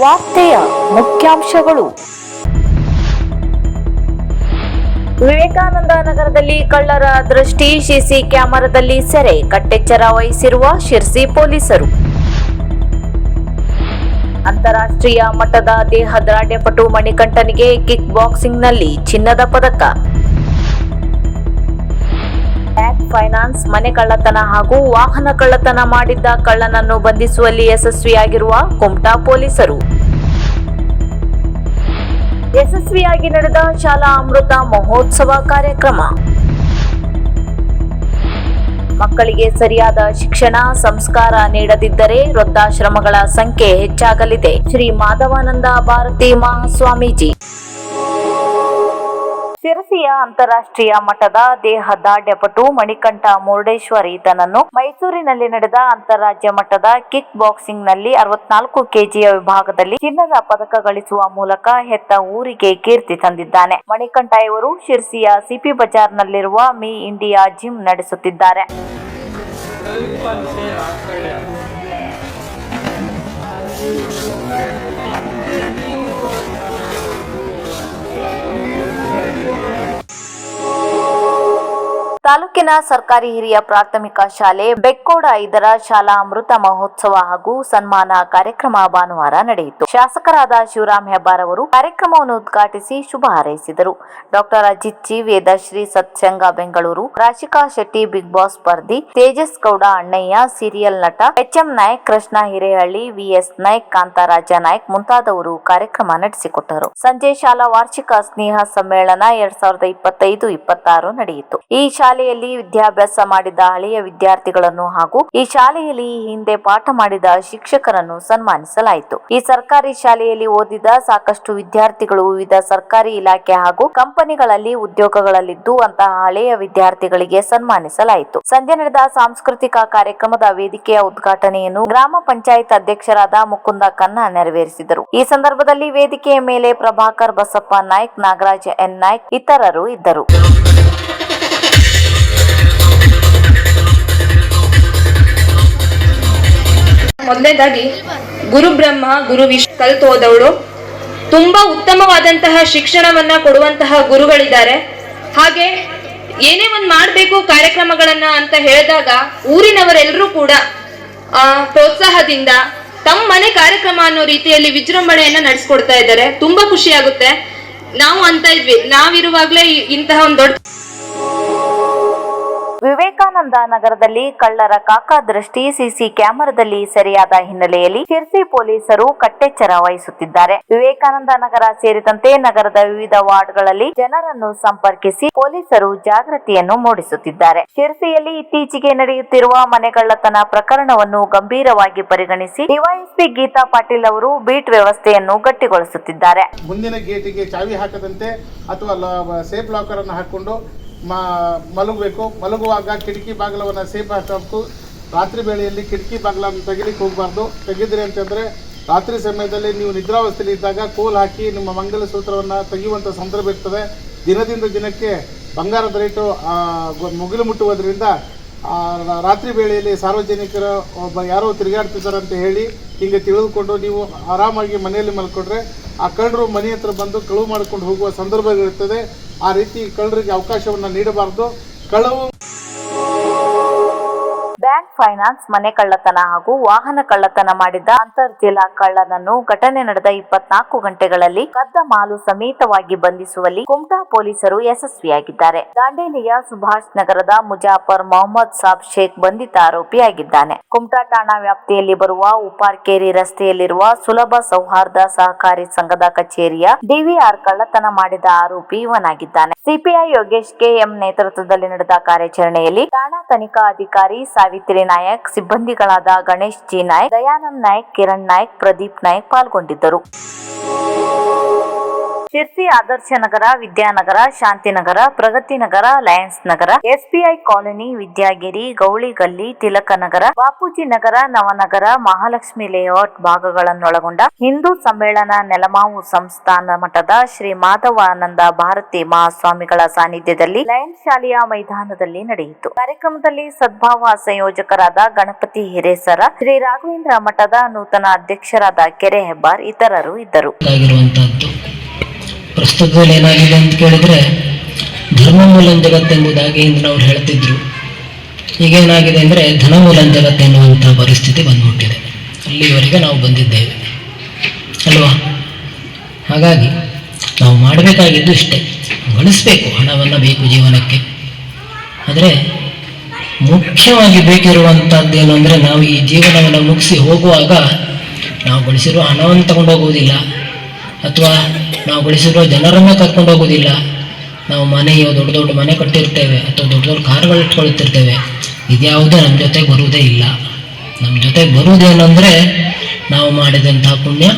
ವಾರ್ತೆಯ ಮುಖ್ಯಾಂಶಗಳು. ವಿವೇಕಾನಂದ ನಗರದಲ್ಲಿ ಕಳ್ಳರ ದೃಷ್ಟಿ, ಸಿಸಿ ಕ್ಯಾಮೆರಾದಲ್ಲಿ ಸೆರೆ, ಕಟ್ಟೆಚ್ಚರ ವಹಿಸಿರುವ ಶಿರ್ಸಿ ಪೊಲೀಸರು. ಅಂತಾರಾಷ್ಟ್ರೀಯ ಮಟ್ಟದ ದೇಹದಾಢ್ಯಪಟು ಮಣಿಕಂಠನಿಗೆ ಕಿಕ್ ಬಾಕ್ಸಿಂಗ್ನಲ್ಲಿ ಚಿನ್ನದ ಪದಕ. ಫೈನಾನ್ಸ್, ಮನೆ ಕಳ್ಳತನ ಹಾಗೂ ವಾಹನ ಕಳ್ಳತನ ಮಾಡಿದ್ದ ಕಳ್ಳನನ್ನು ಬಂಧಿಸುವಲ್ಲಿ ಯಶಸ್ವಿಯಾಗಿರುವ ಕುಮಟಾ ಪೊಲೀಸರು. ಯಶಸ್ವಿಯಾಗಿ ನಡೆದ ಶಾಲಾ ಅಮೃತ ಮಹೋತ್ಸವ ಕಾರ್ಯಕ್ರಮ. ಮಕ್ಕಳಿಗೆ ಸರಿಯಾದ ಶಿಕ್ಷಣ, ಸಂಸ್ಕಾರ ನೀಡದಿದ್ದರೆ ವೃದ್ಧಾಶ್ರಮಗಳ ಸಂಖ್ಯೆ ಹೆಚ್ಚಾಗಲಿದೆ. ಶ್ರೀ ಮಾಧವಾನಂದ ಭಾರತಿ ಮಹಾಸ್ವಾಮೀಜಿ. ಶಿರಸಿಯ ಅಂತಾರಾಷ್ಟ್ರೀಯ ಮಟ್ಟದ ಡೆಪಟು ಮಣಿಕಂಠ ಮುರುಡೇಶ್ವರ್ ಈತನನ್ನು ಮೈಸೂರಿನಲ್ಲಿ ನಡೆದ ಅಂತಾರಾಜ್ಯ ಮಟ್ಟದ ಕಿಕ್ ಬಾಕ್ಸಿಂಗ್ನಲ್ಲಿ ಅರವತ್ನಾಲ್ಕು ಕೆಜಿಯ ವಿಭಾಗದಲ್ಲಿ ಚಿನ್ನದ ಪದಕ ಗಳಿಸುವ ಮೂಲಕ ಹೆತ್ತ ಊರಿಗೆ ಕೀರ್ತಿ ತಂದಿದ್ದಾನೆ. ಮಣಿಕಂಠ ಇವರು ಶಿರ್ಸಿಯ ಸಿಪಿ ಬಜಾರ್ನಲ್ಲಿರುವ ಮೀ ಇಂಡಿಯಾ ಜಿಮ್ ನಡೆಸುತ್ತಿದ್ದಾರೆ. ತಾಲೂಕಿನ ಸರ್ಕಾರಿ ಹಿರಿಯ ಪ್ರಾಥಮಿಕ ಶಾಲೆ ಬೆಕ್ಕೋಡ ಐದರ ಶಾಲಾ ಅಮೃತ ಮಹೋತ್ಸವ ಹಾಗೂ ಸನ್ಮಾನ ಕಾರ್ಯಕ್ರಮ ಭಾನುವಾರ ನಡೆಯಿತು. ಶಾಸಕರಾದ ಶಿವರಾಮ್ ಹೆಬ್ಬಾರ್ ಅವರು ಕಾರ್ಯಕ್ರಮವನ್ನು ಉದ್ಘಾಟಿಸಿ ಶುಭ ಹಾರೈಸಿದರು. Doctor Ajit G Vedashree Satsanga Bengaluru, Rashika Shetty, Bigg Boss ಸ್ಪರ್ಧಿ, Tejas Gowda Annayya, serial ನಟ H M Nayak, Krishna Hirehalli, VS Naik, Kantharaja Naik ಮುಂತಾದವರು ಕಾರ್ಯಕ್ರಮ ನಡೆಸಿಕೊಟ್ಟರು. ಸಂಜೆ ಶಾಲಾ ವಾರ್ಷಿಕ ಸ್ನೇಹ ಸಮ್ಮೇಳನ ಎರಡ್ ಸಾವಿರದ ಇಪ್ಪತ್ತೈದು ಇಪ್ಪತ್ತಾರು ನಡೆಯಿತು. ಈ ಶಾಲೆಯಲ್ಲಿ ವಿದ್ಯಾಭ್ಯಾಸ ಮಾಡಿದ ಹಳೆಯ ವಿದ್ಯಾರ್ಥಿಗಳನ್ನು ಹಾಗೂ ಈ ಶಾಲೆಯಲ್ಲಿ ಹಿಂದೆ ಪಾಠ ಮಾಡಿದ ಶಿಕ್ಷಕರನ್ನು ಸನ್ಮಾನಿಸಲಾಯಿತು. ಈ ಸರ್ಕಾರಿ ಶಾಲೆಯಲ್ಲಿ ಓದಿದ ಸಾಕಷ್ಟು ವಿದ್ಯಾರ್ಥಿಗಳು ವಿವಿಧ ಸರ್ಕಾರಿ ಇಲಾಖೆ ಹಾಗೂ ಕಂಪನಿಗಳಲ್ಲಿ ಉದ್ಯೋಗಗಳಲ್ಲಿದ್ದು, ಅಂತಹ ಹಳೆಯ ವಿದ್ಯಾರ್ಥಿಗಳಿಗೆ ಸನ್ಮಾನಿಸಲಾಯಿತು. ಸಂಜೆ ನಡೆದ ಸಾಂಸ್ಕೃತಿಕ ಕಾರ್ಯಕ್ರಮದ ವೇದಿಕೆಯ ಉದ್ಘಾಟನೆಯನ್ನು ಗ್ರಾಮ ಪಂಚಾಯತ್ ಅಧ್ಯಕ್ಷರಾದ ಮುಕುಂದ ಕನ್ನ ನೆರವೇರಿಸಿದರು. ಈ ಸಂದರ್ಭದಲ್ಲಿ ವೇದಿಕೆಯ ಮೇಲೆ ಪ್ರಭಾಕರ್ ಬಸಪ್ಪ ನಾಯ್ಕ್, ನಾಗರಾಜ್ ಎನ್ ನಾಯ್ಕ್ ಇತರರು ಇದ್ದರು. ಮೊದಲನೇದಾಗಿ ಗುರು ಬ್ರಹ್ಮ, ಗುರು ವಿಶ್ ಕಲ್ತು ತುಂಬಾ ಉತ್ತಮವಾದಂತಹ ಶಿಕ್ಷಣವನ್ನ ಕೊಡುವಂತಹ ಗುರುಗಳಿದ್ದಾರೆ. ಹಾಗೆ ಏನೇ ಒಂದ್ ಮಾಡ್ಬೇಕು ಕಾರ್ಯಕ್ರಮಗಳನ್ನ ಅಂತ ಹೇಳಿದಾಗ ಊರಿನವರೆಲ್ಲರೂ ಕೂಡ, ಆ, ಪ್ರೋತ್ಸಾಹದಿಂದ ತಮ್ಮ ಮನೆ ಕಾರ್ಯಕ್ರಮ ಅನ್ನೋ ರೀತಿಯಲ್ಲಿ ವಿಜೃಂಭಣೆಯನ್ನ ನಡೆಸ್ಕೊಡ್ತಾ ಇದ್ದಾರೆ. ತುಂಬಾ ಖುಷಿ ಆಗುತ್ತೆ ನಾವು ಅಂತ ಇದ್ವಿ. ನಾವಿರುವಾಗ್ಲೇ ಇಂತಹ ಒಂದು ದೊಡ್ಡ ವಿವೇಕಾನಂದ ನಗರದಲ್ಲಿ ಕಳ್ಳರ ಕಾಕಾ ದೃಷ್ಟಿ ಸಿಸಿ ಕ್ಯಾಮೆರಾದಲ್ಲಿ ಸೆರೆಯಾದ ಹಿನ್ನೆಲೆಯಲ್ಲಿ ಶಿರ್ಸಿ ಪೊಲೀಸರು ಕಟ್ಟೆಚ್ಚರ ವಹಿಸುತ್ತಿದ್ದಾರೆ. ವಿವೇಕಾನಂದ ನಗರ ಸೇರಿದಂತೆ ನಗರದ ವಿವಿಧ ವಾರ್ಡ್ಗಳಲ್ಲಿ ಜನರನ್ನು ಸಂಪರ್ಕಿಸಿ ಪೊಲೀಸರು ಜಾಗೃತಿಯನ್ನು ಮೂಡಿಸುತ್ತಿದ್ದಾರೆ. ಶಿರ್ಸಿಯಲ್ಲಿ ಇತ್ತೀಚೆಗೆ ನಡೆಯುತ್ತಿರುವ ಮನೆಗಳ್ಳತನ ಪ್ರಕರಣವನ್ನು ಗಂಭೀರವಾಗಿ ಪರಿಗಣಿಸಿ ಡಿವೈಎಸ್ಪಿ ಗೀತಾ ಪಾಟೀಲ್ ಅವರು ಬೀಟ್ ವ್ಯವಸ್ಥೆಯನ್ನು ಗಟ್ಟಿಗೊಳಿಸುತ್ತಿದ್ದಾರೆ. ಮುಂದಿನ ಗೇಟಿಗೆ ಚಾವಿ ಹಾಕದಂತೆ ಅಥವಾ ಸೇಫ್ ಲಾಕರ್ ಅನ್ನು ಮ ಮಲಗಬೇಕು. ಮಲಗುವಾಗ ಕಿಟಕಿ ಬಾಗಿಲವನ್ನು ಸೇಫ್ ಹಾಕಬೇಕು. ರಾತ್ರಿ ವೇಳೆಯಲ್ಲಿ ಕಿಟಕಿ ಬಾಗಿಲನ್ನು ತೆಗಿಲಿಕ್ಕೆ ಹೋಗಬಾರ್ದು. ತೆಗೆದ್ರಿ ಅಂತಂದರೆ ರಾತ್ರಿ ಸಮಯದಲ್ಲಿ ನೀವು ನಿದ್ರಾವಸ್ಥೆಯಲ್ಲಿ ಇದ್ದಾಗ ಕೋಲ್ ಹಾಕಿ ನಿಮ್ಮ ಮಂಗಲಸೂತ್ರವನ್ನು ತೆಗೆಯುವಂಥ ಸಂದರ್ಭ ಇರ್ತದೆ. ದಿನದಿಂದ ದಿನಕ್ಕೆ ಬಂಗಾರದ ರೇಟು ಮುಗಿಲು ಮುಟ್ಟುವುದರಿಂದ ರಾತ್ರಿ ವೇಳೆಯಲ್ಲಿ ಸಾರ್ವಜನಿಕರ ಒಬ್ಬ ಯಾರೋ ತಿರುಗಾಡ್ತಿದ್ದಾರೆ ಅಂತ ಹೇಳಿ ಹಿಂಗೆ ತಿಳಿದುಕೊಂಡು ನೀವು ಆರಾಮಾಗಿ ಮನೆಯಲ್ಲಿ ಮಲ್ಕೊಂಡ್ರೆ ಆ ಕಳ್ಳರು ಮನೆ ಹತ್ರ ಬಂದು ಕಳುವು ಮಾಡಿಕೊಂಡು ಹೋಗುವ ಸಂದರ್ಭಗಳಿರ್ತದೆ. ಆ ರೀತಿ ಕಳ್ಳರಿಗೆ ಅವಕಾಶವನ್ನು ನೀಡಬಾರ್ದು. ಕಳವು ಫೈನಾನ್ಸ್, ಮನೆ ಕಳ್ಳತನ ಹಾಗೂ ವಾಹನ ಕಳ್ಳತನ ಮಾಡಿದ್ದ ಜಿಲ್ಲಾ ಕಳ್ಳನನ್ನು ಘಟನೆ ನಡೆದ ಇಪ್ಪತ್ನಾಲ್ಕು ಗಂಟೆಗಳಲ್ಲಿ ಕದ್ದ ಮಾಲು ಸಮೇತವಾಗಿ ಬಂಧಿಸುವಲ್ಲಿ ಕುಮಟಾ ಪೊಲೀಸರು ಯಶಸ್ವಿಯಾಗಿದ್ದಾರೆ. ದಾಂಡೇಲಿಯ ಸುಭಾಷ್ ನಗರದ ಮುಜಾಫರ್ ಮೊಹಮ್ಮದ್ ಸಾಬ್ ಶೇಖ್ ಬಂಧಿತ ಆರೋಪಿಯಾಗಿದ್ದಾನೆ ಕುಮಟಾ ಠಾಣಾ ವ್ಯಾಪ್ತಿಯಲ್ಲಿ ಬರುವ ಉಪಾರ್ಕೇರಿ ರಸ್ತೆಯಲ್ಲಿರುವ ಸುಲಭ ಸೌಹಾರ್ದ ಸಹಕಾರಿ ಸಂಘದ ಕಚೇರಿಯ ಡಿವಿಆರ್ ಕಳ್ಳತನ ಮಾಡಿದ ಆರೋಪಿ ಇವನಾಗಿದ್ದಾನೆ. ಸಿಪಿಐ ಯೋಗೇಶ್ ಕೆಎಂ ನೇತೃತ್ವದಲ್ಲಿ ನಡೆದ ಕಾರ್ಯಾಚರಣೆಯಲ್ಲಿ ಠಾಣಾ ತನಿಖಾ ಅಧಿಕಾರಿ ಸಾವಿತ್ರಿ ನಾಯಕ್ ಸಿಬ್ಬಂದಿಗಳಾದ ಗಣೇಶ್ ಜಿ ನಾಯಕ್ ದಯಾನಂದ್ ನಾಯಕ್ ಕಿರಣ್ ನಾಯಕ್ ಪ್ರದೀಪ್ ನಾಯಕ್ ಪಾಲ್ಗೊಂಡಿದ್ದರು. Sirsi Adarsha Nagar, Vidyanagar, Shantinagar, Pragati Nagar, Lions Nagar, SBI colony, Vidyagiri, Gauligalli, Tilak Nagar, Bapuji Nagar, Navanagar, Mahalakshmi layout ಭಾಗಗಳನ್ನೊಳಗೊಂಡ Hindu ಸಮ್ಮೇಳನ ನೆಲಮಾವು ಸಂಸ್ಥಾನ ಮಠದ ಶ್ರೀ ಮಾಧವಾನಂದ ಭಾರತಿ ಮಹಾಸ್ವಾಮಿಗಳ ಸಾನ್ನಿಧ್ಯದಲ್ಲಿ ಲಯನ್ಸ್ ಶಾಲೆಯ ಮೈದಾನದಲ್ಲಿ ನಡೆಯಿತು. ಕಾರ್ಯಕ್ರಮದಲ್ಲಿ ಸದ್ಭಾವ ಸಂಯೋಜಕರಾದ ಗಣಪತಿ ಹಿರೇಸರ, ಶ್ರೀ ರಾಘವೇಂದ್ರ ಮಠದ ನೂತನ ಅಧ್ಯಕ್ಷರಾದ ಕೆರೆ ಹೆಬ್ಬಾರ್ ಇತರರು ಇದ್ದರು. ಪ್ರಸ್ತುತದಲ್ಲಿ ಏನಾಗಿದೆ ಅಂತ ಕೇಳಿದ್ರೆ ಕೇಳಿದರೆ ಧರ್ಮಮೂಲನ್ ಜಗತ್ತೆಂಬುದಾಗಿ ಅವ್ರು ಹೇಳ್ತಿದ್ರು. ಈಗೇನಾಗಿದೆ ಅಂದರೆ ಧನಮೂಲನ್ ಜಗತ್ತು ಎನ್ನುವಂಥ ಪರಿಸ್ಥಿತಿ ಬಂದ್ಬಿಟ್ಟಿದೆ. ಅಲ್ಲಿವರೆಗೆ ನಾವು ಬಂದಿದ್ದೇವೆ. ಅಲ್ವಾ? ಹಾಗಾಗಿ ನಾವು ಮಾಡಬೇಕಾಗಿದ್ದು ಇಷ್ಟೇ. ಗಳಿಸ್ಬೇಕು ಹಣವನ್ನು ಬೇಕು ಜೀವನಕ್ಕೆ. ಆದರೆ ಮುಖ್ಯವಾಗಿ ಬೇಕಿರುವಂಥದ್ದೇನು ಅಂದರೆ ನಾವು ಈ ಜೀವನವನ್ನು ಮುಗಿಸಿ ಹೋಗುವಾಗ ನಾವು ಗಳಿಸಿರುವ ಹಣವನ್ನು ತಗೊಂಡು ಹೋಗುವುದಿಲ್ಲ ಅಥವಾ ನಾವು ಬೆಳೆಸಿರುವ ಜನರನ್ನು ಕರ್ಕೊಂಡು ಹೋಗೋದಿಲ್ಲ ನಾವು ಮನೆಯೋ ದೊಡ್ಡ ದೊಡ್ಡ ಮನೆ ಕಟ್ಟಿರ್ತೇವೆ ಅಥವಾ ದೊಡ್ಡ ದೊಡ್ಡ ಕಾರುಗಳು ಇಟ್ಕೊಳ್ತಿರ್ತೇವೆ. ಇದ್ಯಾವುದೇ ನಮ್ಮ ಜೊತೆ ಬರುವುದೇ ಇಲ್ಲ. ನಮ್ಮ ಜೊತೆ ಬರುವುದೇನೆಂದರೆ ನಾವು ಮಾಡಿದಂತಹ ಪುಣ್ಯ.